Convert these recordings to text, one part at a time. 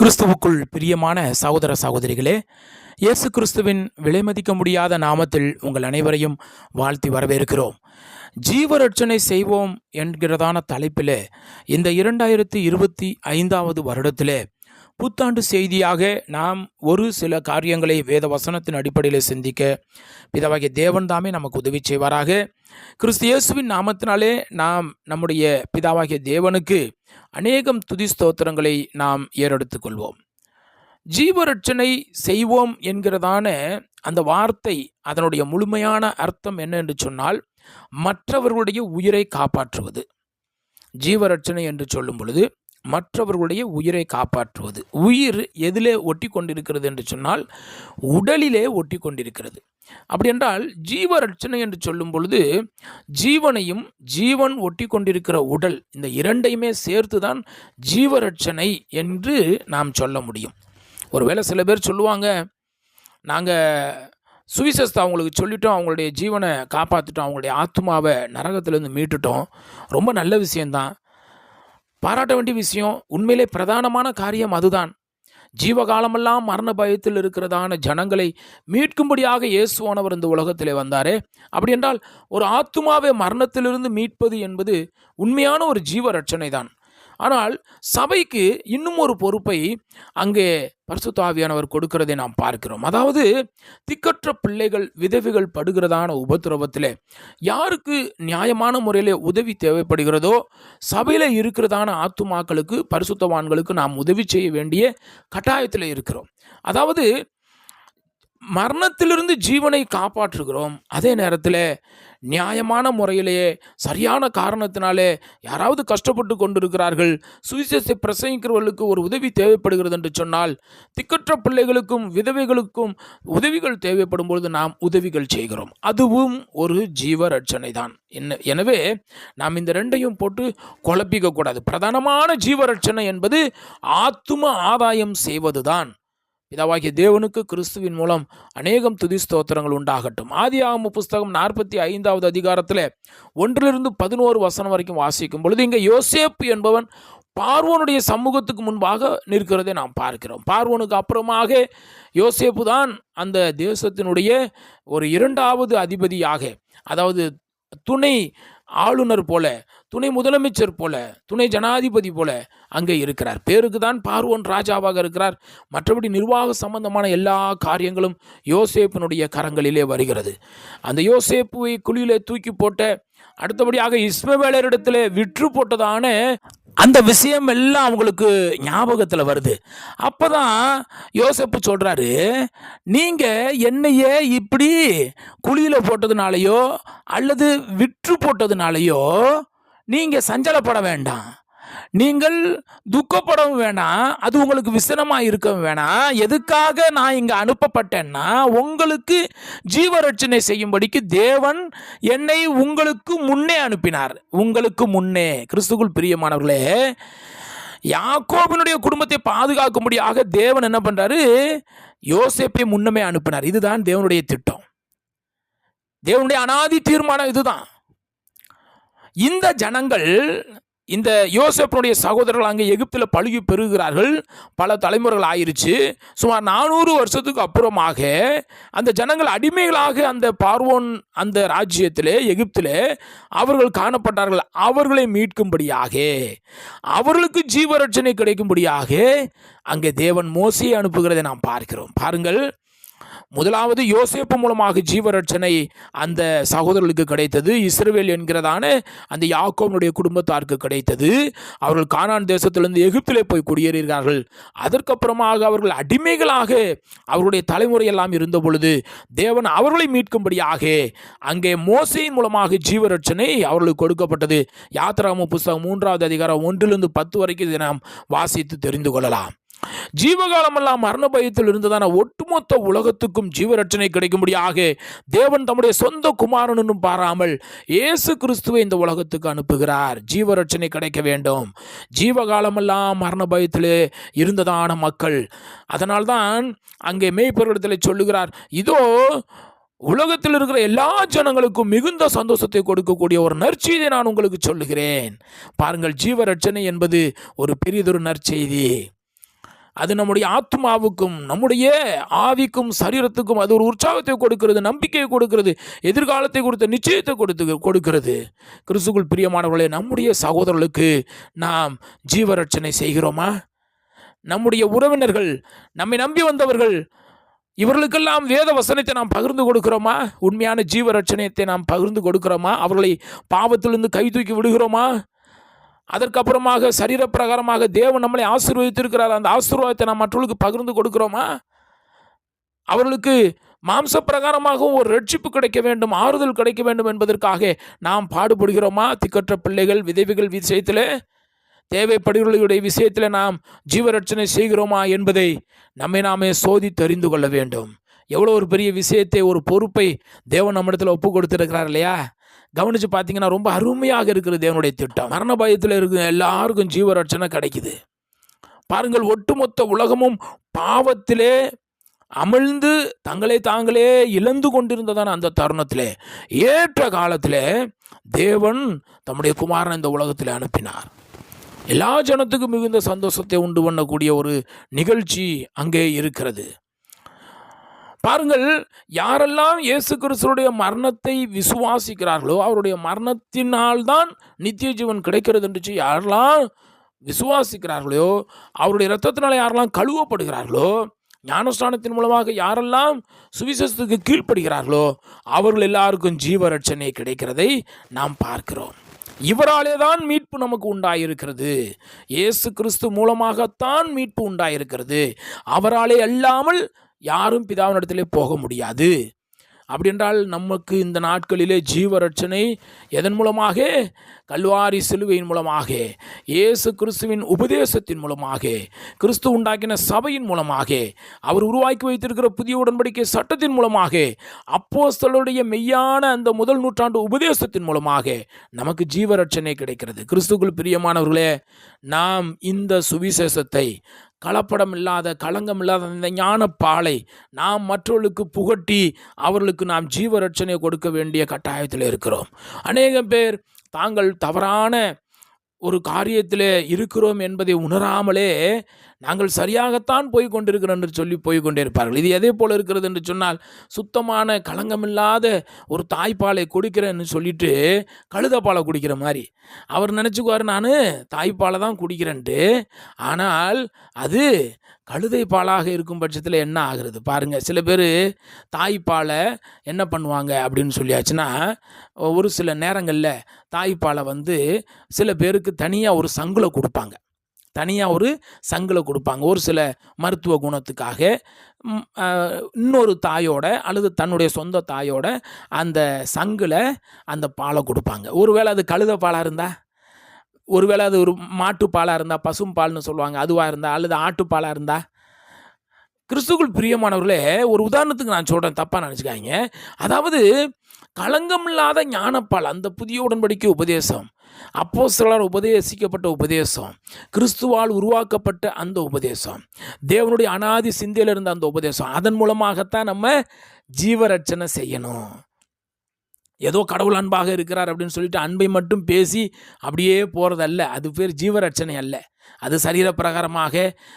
கிறிஸ்துவுக்குள் பிரியமான சகோதர சகோதரிகளே இயேசு கிறிஸ்துவின் விலைமதிக்க முடியாத நாமத்தில் உங்கள் அனைவரையும் வாழ்த்தி வரவேற்கிறோம். ஜீவரட்சனை செய்வோம் என்கிறதான தலைப்பிலே இந்த இரண்டாயிரத்தி இருபத்தி ஐந்தாவது வருடத்திலே புத்தாண்டு செய்தியாக நாம் ஒரு சில காரியங்களை வேத வசனத்தின் அடிப்படையில் சிந்திக்க பிதாவாகிய தேவன் தாமே நமக்கு உதவி செய்வாராக. கிறிஸ்து இயேசுவின் நாமத்தினாலே நாம் நம்முடைய பிதாவாகிய தேவனுக்கு அநேகம் துதி ஸ்தோத்திரங்களை நாம் ஏறெடுத்து கொள்வோம் ஜீவரட்சணை செய்வோம் என்கிறதான அந்த வார்த்தை அதனுடைய முழுமையான அர்த்தம் என்ன என்று சொன்னால் மற்றவர்களுடைய உயிரை காப்பாற்றுவது. ஜீவரட்சணை என்று சொல்லும் பொழுது மற்றவர்களுடைய உயிரை காப்பாற்றுவது. உயிர் எதிலே ஒட்டி கொண்டிருக்கிறது என்று சொன்னால் உடலிலே ஒட்டி கொண்டிருக்கிறது அப்படி என்றால் ஜீவரட்சணை என்று சொல்லும் பொழுது ஜீவனையும் ஜீவன் ஒட்டி கொண்டிருக்கிற உடல் இந்த இரண்டையுமே சேர்த்து தான் ஜீவரட்சணை என்று நாம் சொல்ல முடியும். ஒருவேளை சில பேர் சொல்லுவாங்க நாங்கள் சுவிசஸ்தை அவங்களுக்கு சொல்லிட்டோம் அவங்களுடைய ஜீவனை காப்பாற்றிட்டோம் அவங்களுடைய ஆத்மாவை நரகத்திலேருந்து மீட்டுட்டோம். ரொம்ப நல்ல விஷயந்தான் பாராட்ட வேண்டிய விஷயம் உண்மையிலே பிரதானமான காரியம் அதுதான். ஜீவகாலமெல்லாம் மரண பயத்தில் இருக்கிறதான ஜனங்களை மீட்கும்படியாக இயேசுவானவர் இந்த உலகத்திலே வந்தாரே. அப்படி என்றால் ஒரு ஆத்துமாவை மரணத்திலிருந்து மீட்பது என்பது உண்மையான ஒரு ஜீவ ரட்சனை தான் ஆனால் சபைக்கு இன்னும் ஒரு பொறுப்பை அங்கே பரிசுத்தாவியானவர் கொடுக்கிறதை நாம் பார்க்கிறோம். அதாவது திக்கற்ற பிள்ளைகள் விதவிகள் படுகிறதான உபத்திரவத்தில் யாருக்கு நியாயமான முறையில் உதவி தேவைப்படுகிறதோ சபையில் இருக்கிறதான ஆத்துமாக்களுக்கு பரிசுத்தவான்களுக்கு நாம் உதவி செய்ய வேண்டிய கட்டாயத்தில் இருக்கிறோம். அதாவது மரணத்திலிருந்து ஜீவனை காப்பாற்றுகிறோம். அதே நேரத்தில் நியாயமான முறையிலேயே சரியான காரணத்தினாலே யாராவது கஷ்டப்பட்டு கொண்டிருக்கிறார்கள் சுவிசேஷத்தை பிரசங்கிக்கிறவர்களுக்கு ஒரு உதவி தேவைப்படுகிறது என்று சொன்னால் திக்கற்ற பிள்ளைகளுக்கும் விதவைகளுக்கும் உதவிகள் தேவைப்படும் பொழுது நாம் உதவிகள் செய்கிறோம். அதுவும் ஒரு ஜீவ ரட்சணை தான் என்ன எனவே நாம் இந்த ரெண்டையும் போட்டு குழப்பிக்க கூடாது. பிரதானமான ஜீவ ரட்சணை என்பது ஆத்தும ஆதாயம் செய்வதுதான். பிதாவாகிய தேவனுக்கு கிறிஸ்துவின் மூலம் அநேகம் துதி ஸ்தோத்திரங்கள் உண்டாகட்டும். ஆதி ஆகம புஸ்தகம் நாற்பத்தி ஐந்தாவது அதிகாரத்தில் ஒன்றிலிருந்து பதினோரு வசனம் வரைக்கும் வாசிக்கும் பொழுது இங்கே யோசேப்பு என்பவன் பார்வோனுடைய சமூகத்துக்கு முன்பாக நிற்கிறதை நாம் பார்க்கிறோம். பார்வோனுக்கு அப்புறமாக யோசேப்பு தான் அந்த தேசத்தினுடைய ஒரு இரண்டாவது அதிபதியாக அதாவது துணை ஆளுநர் போல துணை முதலமைச்சர் போல துணை ஜனாதிபதி போல அங்கே இருக்கிறார். பேருக்கு தான் பார்வோன் ராஜாவாக இருக்கிறார். மற்றபடி நிர்வாக சம்பந்தமான எல்லா காரியங்களும் யோசேப்பினுடைய கரங்களிலே வருகிறது. அந்த யோசேப்புவை குழியிலே தூக்கி போட்ட அடுத்தபடியாக இஸ்மவேலரிடத்தில் விற்று போட்டதான அந்த விஷயம் எல்லாம் அவங்களுக்கு ஞாபகத்தில் வருது. அப்போ தான் யோசப்பு சொல்கிறாரு நீங்கள் என்னையே இப்படி குழியில் போட்டதுனாலையோ அல்லது விற்று போட்டதுனாலையோ நீங்கள் சஞ்சலப்பட வேண்டாம். நீங்கள் துக்கப்படவும் வேணாம் அது உங்களுக்கு விசனமாக இருக்கவும் வேணாம் எதுக்காக நான் இங்கே அனுப்பப்பட்டேன்னா உங்களுக்கு ஜீவரட்சணை செய்யும்படிக்கு தேவன் என்னை உங்களுக்கு முன்னே அனுப்பினார். உங்களுக்கு முன்னே கிறிஸ்துக்குள் பிரியமானவர்களே யாக்கோபினுடைய குடும்பத்தை பாதுகாக்கும்படியாக தேவன் என்ன பண்ணுறாரு யோசேப்பை முன்னமே அனுப்பினார். இதுதான் தேவனுடைய திட்டம். தேவனுடைய அனாதி தீர்மானம் இதுதான். இந்த ஜனங்கள் இந்த யோசப்பனுடைய சகோதரர்கள் அங்கே எகிப்தில் பழுகி பெறுகிறார்கள் பல தலைமுறைகள் ஆயிருச்சு. சுமார் நானூறு வருஷத்துக்கு அப்புறமாக அந்த ஜனங்கள் அடிமைகளாக அந்த பார்வோன் அந்த ராஜ்யத்தில் எகிப்தில் அவர்கள் காணப்பட்டார்கள். அவர்களை மீட்கும்படியாக அவர்களுக்கு ஜீவரட்சணை கிடைக்கும்படியாக அங்கே தேவன் மோசையை அனுப்புகிறதை நாம் பார்க்கிறோம். பாருங்கள். முதலாவது யோசேப்பு மூலமாக ஜீவரட்சனை அந்த சகோதரர்களுக்கு கிடைத்தது. இஸ்ரேல் என்கிறதான அந்த யாக்கோவனுடைய குடும்பத்தாருக்கு கிடைத்தது. அவர்கள் கானான் தேசத்திலிருந்து எகிப்திலே போய் குடியேறினார்கள். அதற்கப்புறமாக அவர்கள் அடிமைகளாக அவருடைய தலைமுறையெல்லாம் இருந்த பொழுது தேவன் அவர்களை மீட்கும்படியாக அங்கே மோசையின் மூலமாக ஜீவரட்சனை அவர்களுக்கு கொடுக்கப்பட்டது. யாத்திராம புஸ்தகம் மூன்றாவது அதிகாரம் ஒன்றிலிருந்து பத்து வரைக்கும் இதை நாம் வாசித்து தெரிந்து கொள்ளலாம். ஜீவகாலமெல்லாம் மரண பயத்தில் இருந்ததான ஒட்டுமொத்த உலகத்துக்கும் ஜீவரட்சணை கிடைக்கும்படியாக தேவன் தம்முடைய சொந்த குமாரனும் பாராமல் இயேசு கிறிஸ்துவை இந்த உலகத்துக்கு அனுப்புகிறார். ஜீவரட்சணை கிடைக்க வேண்டும். ஜீவகாலமெல்லாம் மரண பயத்தில் இருந்ததான மக்கள். அதனால்தான் அங்கே மெய்ப்பொருளத்தில் சொல்லுகிறார் இதோ உலகத்தில் இருக்கிற எல்லா ஜனங்களுக்கும் மிகுந்த சந்தோஷத்தை கொடுக்கக்கூடிய ஒரு நற்செய்தியை நான் உங்களுக்கு சொல்லுகிறேன். பாருங்கள் ஜீவரட்சணை என்பது ஒரு பெரியதொரு நற்செய்தி. அது நம்முடைய ஆத்மாவுக்கும் நம்முடைய ஆவிக்கும் சரீரத்துக்கும் அது ஒரு உற்சாகத்தை கொடுக்கிறது நம்பிக்கையை கொடுக்கிறது எதிர்காலத்தை கொடுத்த நிச்சயத்தை கொடுத்து கொடுக்கிறது. கிறிஸ்துக்குள் பிரியமானவர்களே நம்முடைய சகோதரர்களுக்கு நாம் ஜீவரட்சணை செய்கிறோமா? நம்முடைய உறவினர்கள் நம்மை நம்பி வந்தவர்கள் இவர்களுக்கெல்லாம் வேத வசனத்தை நாம் பகிர்ந்து கொடுக்கிறோமா? உண்மையான ஜீவரட்சணத்தை நாம் பகிர்ந்து கொடுக்கிறோமா? அவர்களை பாவத்திலிருந்து கை தூக்கி விடுகிறோமா? அதற்கப்புறமாக சரீரப்பிரகாரமாக தேவன் நம்மளை ஆசீர்வதித்திருக்கிறார். அந்த ஆசீர்வாதத்தை நாம் மற்றவர்களுக்கு பகிர்ந்து கொடுக்கிறோமா? அவர்களுக்கு மாம்ச பிரகாரமாகவும் ஒரு ரட்சிப்பு கிடைக்க வேண்டும் ஆறுதல் கிடைக்க வேண்டும் என்பதற்காக நாம் பாடுபடுகிறோமா? திக்கற்ற பிள்ளைகள் விதவிகள் விஷயத்தில் தேவைப்படுகளுடைய விஷயத்தில் நாம் ஜீவரட்சணை செய்கிறோமா என்பதை நம்மை நாமே சோதி தெரிந்து கொள்ள வேண்டும். எவ்வளோ ஒரு பெரிய விஷயத்தை ஒரு பொறுப்பை தேவன் நம்மிடத்தில் ஒப்பு கொடுத்துருக்கிறார் இல்லையா? கவனித்து பார்த்தீங்கன்னா ரொம்ப அருமையாக இருக்கிறது தேவனுடைய திட்டம். மரண பயத்தில் இருக்கிற எல்லாருக்கும் ஜீவரட்சணை கிடைக்குது. பாருங்கள் ஒட்டுமொத்த உலகமும் பாவத்திலே அமிழ்ந்து தங்களை தாங்களே இழந்து கொண்டிருந்ததான அந்த தருணத்திலே ஏற்ற காலத்தில் தேவன் தம்முடைய குமாரனை இந்த உலகத்தில் அனுப்பினார். எல்லா ஜனத்துக்கும் மிகுந்த சந்தோஷத்தை உண்டு பண்ணக்கூடிய ஒரு நிகழ்ச்சி அங்கே இருக்கிறது. பாருங்கள் யாரெல்லாம் இயேசு கிறிஸ்துடைய மரணத்தை விசுவாசிக்கிறார்களோ அவருடைய மரணத்தினால் தான் நித்திய ஜீவன் கிடைக்கிறது என்று யாரெல்லாம் விசுவாசிக்கிறார்களோ அவருடைய ரத்தத்தினால் யாரெல்லாம் கழுவப்படுகிறார்களோ ஞானஸ்தானத்தின் மூலமாக யாரெல்லாம் சுவிசேஷத்துக்கு கீழ்ப்படுகிறார்களோ அவர்கள் எல்லாருக்கும் ஜீவரட்சணை கிடைக்கிறதை நாம் பார்க்கிறோம். இவராலே தான் மீட்பு நமக்கு உண்டாயிருக்கிறது. இயேசு கிறிஸ்து மூலமாகத்தான் மீட்பு உண்டாயிருக்கிறது. அவராலே அல்லாமல் யாரும் பிதாவினிடத்திலே போக முடியாது. அப்படி என்றால் நமக்கு இந்த நாட்களிலே ஜீவரட்சணை எதன் மூலமாக? கல்வாரி சிலுவையின் மூலமாக இயேசு கிறிஸ்துவின் உபதேசத்தின் மூலமாக கிறிஸ்து உண்டாக்கின சபையின் மூலமாக அவர் உருவாக்கி வைத்திருக்கிற புதிய உடன்படிக்கை சட்டத்தின் மூலமாக அப்போஸ்தலுடைய மெய்யான அந்த முதல் நூற்றாண்டு உபதேசத்தின் மூலமாக நமக்கு ஜீவரட்சணை கிடைக்கிறது. கிறிஸ்துக்குள் பிரியமானவர்களே நாம் இந்த சுவிசேஷத்தை கலப்படம் இல்லாத களங்கம் இல்லாத இந்த பாலை நாம் மற்றவர்களுக்கு புகட்டி அவர்களுக்கு நாம் ஜீவரட்சணை கொடுக்க வேண்டிய கட்டாயத்தில் இருக்கிறோம். அநேகம் பேர் தாங்கள் தவறான ஒரு காரியத்தில் இருக்கிறோம் என்பதை உணராமலே நாங்கள் சரியாகத்தான் போய் கொண்டிருக்கிறோம் என்று சொல்லி போய் கொண்டே இருப்பார்கள் இது எதே போல் இருக்கிறது என்று சொன்னால் சுத்தமான களங்கமில்லாத ஒரு தாய்ப்பாலை குடிக்கிறேன்னு சொல்லிட்டு கழுதப்பாலை குடிக்கிற மாதிரி. அவர் நினச்சிக்குவார் நான் தாய்ப்பாலை தான் குடிக்கிறேன்ட்டு. ஆனால் அது கழுதை பாலாக இருக்கும் பட்சத்தில் என்ன ஆகுறது? பாருங்கள் சில பேர் தாய்ப்பாலை என்ன பண்ணுவாங்க? அப்படின்னு சொல்லியாச்சுன்னா ஒரு சில நேரங்களில் தாய்ப்பாலை வந்து சில பேருக்கு தனியாக ஒரு சங்குல கொடுப்பாங்க. தனியாக ஒரு சங்கில் கொடுப்பாங்க. ஒரு சில மருத்துவ குணத்துக்காக. இன்னொரு தாயோட அல்லது தன்னுடைய சொந்த தாயோட அந்த சங்கில் அந்த பாலை கொடுப்பாங்க. ஒருவேளை அது கழுத பாலாக இருந்தால் ஒருவேளை அது ஒரு மாட்டுப்பாலாக இருந்தால் பசும் பால்னு சொல்லுவாங்க. அதுவாக இருந்தால் அல்லது ஆட்டுப்பாலாக இருந்தால் கிறிஸ்துக்குள் பிரியமானவர்களே ஒரு உதாரணத்துக்கு நான் சொல்கிறேன் தப்பாக நினச்சிக்காங்க அதாவது களங்கம் இல்லாத ஞானப்பால் அந்த புதிய உடன்படிக்கை உபதேசம் அப்போ சிலர் உபதேசிக்கப்பட்ட உபதேசம் கிறிஸ்துவால் உருவாக்கப்பட்ட அந்த உபதேசம் தேவனுடைய அனாதி சிந்தையில் இருந்த அந்த உபதேசம் அதன் மூலமாகத்தான் நம்ம ஜீவரட்சணை செய்யணும். ஏதோ கடவுள் அன்பாக இருக்கிறார் அப்படின்னு சொல்லிட்டு அன்பை மட்டும் பேசி அப்படியே போகிறதல்ல அது பேர் ஜீவரட்சணை அல்ல. அது சரீர பிரகாரமாக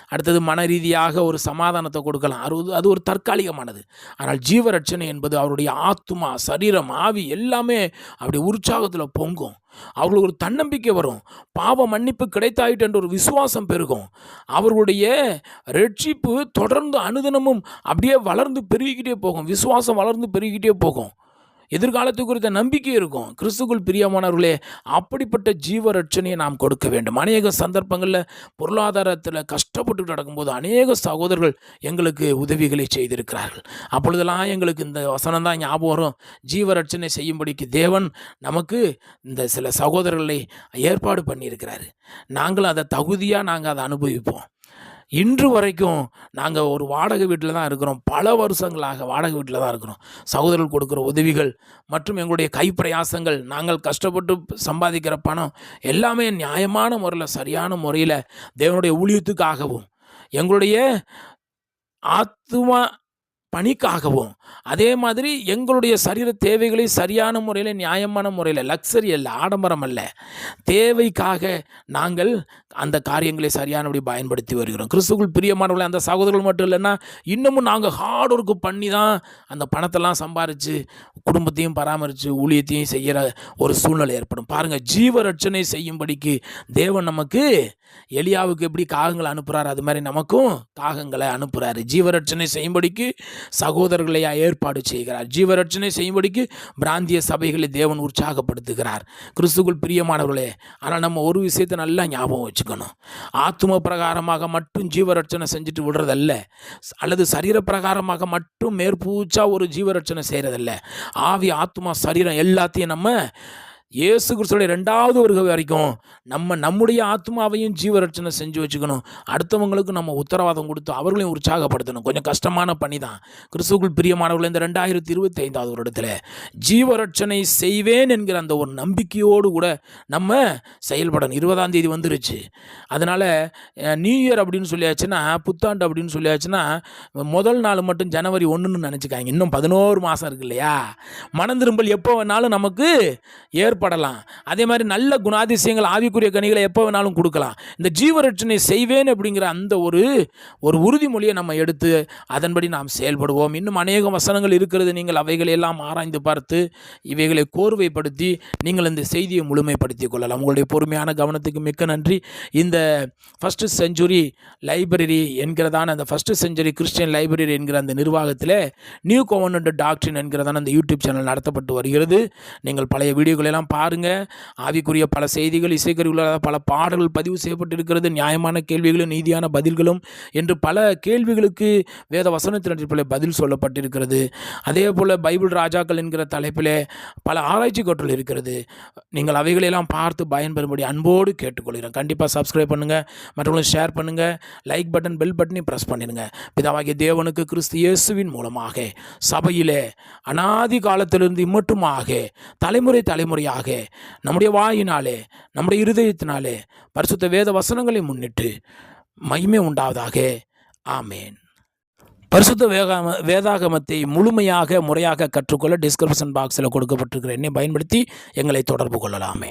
அடுத்தது மன ரீதியாக ஒரு சமாதானத்தை கொடுக்கலாம். அது அது ஒரு தற்காலிகமானது. ஆனால் ஜீவரட்சணை என்பது அவருடைய ஆத்மா சரீரம் ஆவி எல்லாமே அப்படி உற்சாகத்தில் பொங்கும். அவர்களுக்கு ஒரு தன்னம்பிக்கை வரும். பாவ மன்னிப்பு கிடைத்தாயிட்டு என்ற ஒரு விசுவாசம் பெருகும். அவர்களுடைய ரட்சிப்பு தொடர்ந்து அனுதினமும் அப்படியே வளர்ந்து பெருகிக்கிட்டே போகும். விசுவாசம் வளர்ந்து பெருகிக்கிட்டே போகும். எதிர்காலத்து குறித்த நம்பிக்கை இருக்கும். கிறிஸ்துக்குள் பிரியமானவர்களே அப்படிப்பட்ட ஜீவ ரட்சணையை நாம் கொடுக்க வேண்டும். அநேக சந்தர்ப்பங்களில் பொருளாதாரத்தில் கஷ்டப்பட்டு நடக்கும்போது அநேக சகோதரர்கள் எங்களுக்கு உதவிகளை செய்திருக்கிறார்கள். அப்பொழுதெல்லாம் எங்களுக்கு இந்த வசனம் தான் ஞாபகம் வரும். ஜீவ ரட்சணை செய்யும்படிக்கு தேவன் நமக்கு இந்த சில சகோதரர்களை ஏற்பாடு பண்ணியிருக்கிறாரு. நாங்களும் அதை தகுதியாக நாங்கள் அதை அனுபவிப்போம். இன்று வரைக்கும் நாங்கள் ஒரு வாடகை வீட்டில் தான் இருக்கிறோம். பல வருஷங்களாக வாடகை வீட்டில் தான் இருக்கிறோம். சகோதரர்கள் கொடுக்குற உதவிகள் மற்றும் எங்களுடைய கைப்பிரயாசங்கள் நாங்கள் கஷ்டப்பட்டு சம்பாதிக்கிற பணம் எல்லாமே நியாயமான முறையில் சரியான முறையில் தேவனுடைய ஊழியத்துக்காகவும் எங்களுடைய ஆத்துமா பணிக்காகவும் அதே மாதிரி எங்களுடைய சரீர தேவைகளை சரியான முறையில் நியாயமான முறையில் லக்ஸரி அல்ல ஆடம்பரம் அல்ல தேவைக்காக நாங்கள் அந்த காரியங்களை சரியானபடி பயன்படுத்தி வருகிறோம். கிறிஸ்துக்குள் பிரியமானவர்கள் அந்த சகோதரர்கள் மட்டும் இல்லைன்னா இன்னமும் நாங்கள் ஹார்ட் ஒர்க்கு பண்ணி தான் அந்த பணத்தெல்லாம் சம்பாரித்து குடும்பத்தையும் பராமரித்து ஊழியத்தையும் செய்கிற ஒரு சூழ்நிலை ஏற்படும். பாருங்கள் ஜீவ ரட்சனை செய்யும்படிக்கு தேவன் நமக்கு எலியாவுக்கு எப்படி காகங்களை அனுப்புகிறார் அது மாதிரி நமக்கும் காகங்களை அனுப்புகிறாரு ஜீவரட்சணை செய்யும்படிக்கு சகோதரர்களையா ஏற்பாடு செய்கிறார். ஜீவரட்சணை செய்யும்படிக்கு பிராந்திய சபைகளை தேவன் உற்சாகப்படுத்துகிறார். கிறிஸ்துக்குள் பிரியமானவர்களே ஆனால் நம்ம ஒரு விஷயத்தை நல்லா ஞாபகம் வச்சுக்கணும். ஆத்தும பிரகாரமாக மட்டும் ஜீவரட்சணை செஞ்சுட்டு விடுறதல்ல. அல்லது சரீர பிரகாரமாக மட்டும் மேற்பூச்சா ஒரு ஜீவரட்சணை செய்கிறதில்ல ஆவி ஆத்மா சரீரம் எல்லாத்தையும் நம்ம இயேசு கிறிஸ்துடைய ரெண்டாவது வருகை வரைக்கும் நம்ம நம்முடைய ஆத்மாவையும் ஜீவரட்சனை செஞ்சு வச்சுக்கணும். அடுத்தவங்களுக்கு நம்ம உத்தரவாதம் கொடுத்து அவர்களையும் உற்சாகப்படுத்தணும். கொஞ்சம் கஷ்டமான பணி தான் கிறிஸ்துக்குள் பிரியமானவர்கள் இந்த ரெண்டாயிரத்தி இருபத்தி ஐந்தாவது வருடத்தில் ஜீவரட்சனை செய்வேன் என்கிற அந்த ஒரு நம்பிக்கையோடு கூட நம்ம செயல்படணும். இருபதாம் தேதி வந்துருச்சு. அதனால் நியூ இயர் அப்படின்னு சொல்லியாச்சுன்னா புத்தாண்டு அப்படின்னு சொல்லியாச்சுன்னா முதல் நாள் மட்டும் ஜனவரி ஒன்றுன்னு நினச்சிக்காங்க இன்னும் பதினோரு மாதம் இருக்கு இல்லையா? மனந்திரும்பல் எப்போ வேணாலும் நமக்கு ஏற்ப ஏற்படலாம் அதே மாதிரி நல்ல குணாதிசயங்கள் ஆவிக்குரிய கனிகளை எப்போ வேணாலும் கொடுக்கலாம். இந்த ஜீவரட்சணை செய்வேன் அப்படிங்கிற அந்த ஒரு ஒரு உறுதிமொழியை நம்ம எடுத்து அதன்படி நாம் செயல்படுவோம். இன்னும் அநேக வசனங்கள் இருக்கிறது. நீங்கள் அவைகளை எல்லாம் ஆராய்ந்து பார்த்து இவைகளை கோர்வைப்படுத்தி நீங்கள் இந்த செய்தியை முழுமைப்படுத்திக் கொள்ளலாம். உங்களுடைய பொறுமையான கவனத்துக்கு மிக்க நன்றி. இந்த ஃபஸ்ட்டு செஞ்சுரி லைப்ரரி என்கிறதான அந்த ஃபஸ்ட்டு செஞ்சுரி கிறிஸ்டியன் லைப்ரரி என்கிற அந்த நிர்வாகத்தில் நியூ கோவனண்ட் டாக்டரின் என்கிறதான அந்த யூடியூப் சேனல் நடத்தப்பட்டு வருகிறது. நீங்கள் பழைய வீடியோக்களை எல்லாம் பாருங்கள் ஆவிக்குரிய பல செய்திகள் இசைக்கருவிகளாக பல பாடல்கள் பதிவு செய்யப்பட்டிருக்கிறது. நியாயமான கேள்விகளும் நீதியான பதில்களும் என்று பல கேள்விகளுக்கு வேத வசனத்தின் பதில் சொல்லப்பட்டிருக்கிறது. அதே போல் பைபிள் ராஜாக்கள் என்கிற தலைப்பிலே பல ஆராய்ச்சி கட்டுகள் இருக்கிறது. நீங்கள் அவைகளையெல்லாம் பார்த்து பயன்பெறும்படி அன்போடு கேட்டுக்கொள்கிறேன். கண்டிப்பாக சப்ஸ்கிரைப் பண்ணுங்கள் மற்றவங்களும் ஷேர் பண்ணுங்கள் லைக் பட்டன் பெல் பட்டனையும் ப்ரெஸ் பண்ணிடுங்க. பிதாவாகிய தேவனுக்கு கிறிஸ்து இயேசுவின் மூலமாக சபையிலே அனாதி காலத்திலிருந்து மட்டுமாக தலைமுறை தலைமுறையாக நம்முடைய வாயினாலே நம்முடைய இருதயத்தினாலே பரிசுத்த வேத வசனங்களை முன்னிட்டு மகிமை உண்டாவதாக. ஆமேன். பரிசுத்த வேகாம வேதாகமத்தை முழுமையாக முறையாக கற்றுக்கொள்ள டிஸ்கிரிப்ஷன் பாக்ஸில் கொடுக்கப்பட்டிருக்கிற எண்ணை பயன்படுத்தி எங்களை தொடர்பு கொள்ளலாமே.